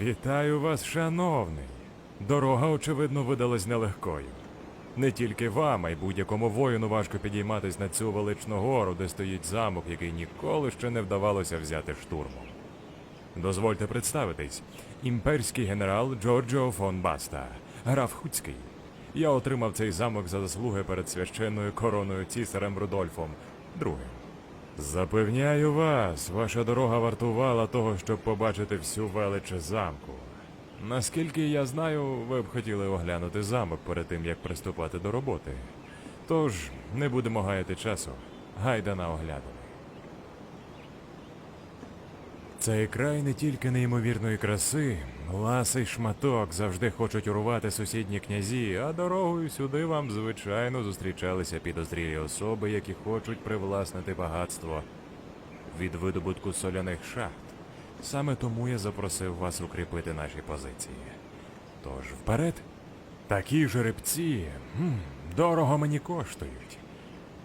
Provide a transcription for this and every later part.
Вітаю вас, шановний. Дорога, очевидно, видалась нелегкою. Не тільки вам, а й будь-якому воїну важко підійматись на цю величну гору, де стоїть замок, який ніколи ще не вдавалося взяти штурмом. Дозвольте представитись, імперський генерал Джорджо фон Баста, граф Хуцький. Я отримав цей замок за заслуги перед священною короною цісарем Рудольфом II. Запевняю вас, ваша дорога вартувала того, щоб побачити всю велич замку. Наскільки я знаю, ви б хотіли оглянути замок перед тим, як приступати до роботи. Тож не будемо гаяти часу. Гайда на. Цей край не тільки неймовірної краси, ласий шматок завжди хочуть урвати сусідні князі, а дорогою сюди вам, звичайно, зустрічалися підозрілі особи, які хочуть привласнити багатство від видобутку соляних шахт. Саме тому я запросив вас укріпити наші позиції. Тож вперед, такі жеребці м, дорого мені коштують.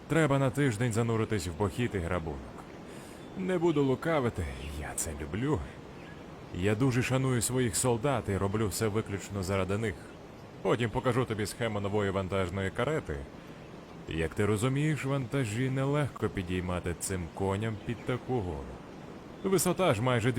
Треба на тиждень зануритись в похід і грабунок. Не буду лукавити, я це люблю. Я дуже шаную своїх солдат і роблю все виключно заради них. Потім покажу тобі схему нової вантажної карети. Як ти розумієш, вантажі нелегко підіймати цим коням під таку гору. Висота ж майже дві.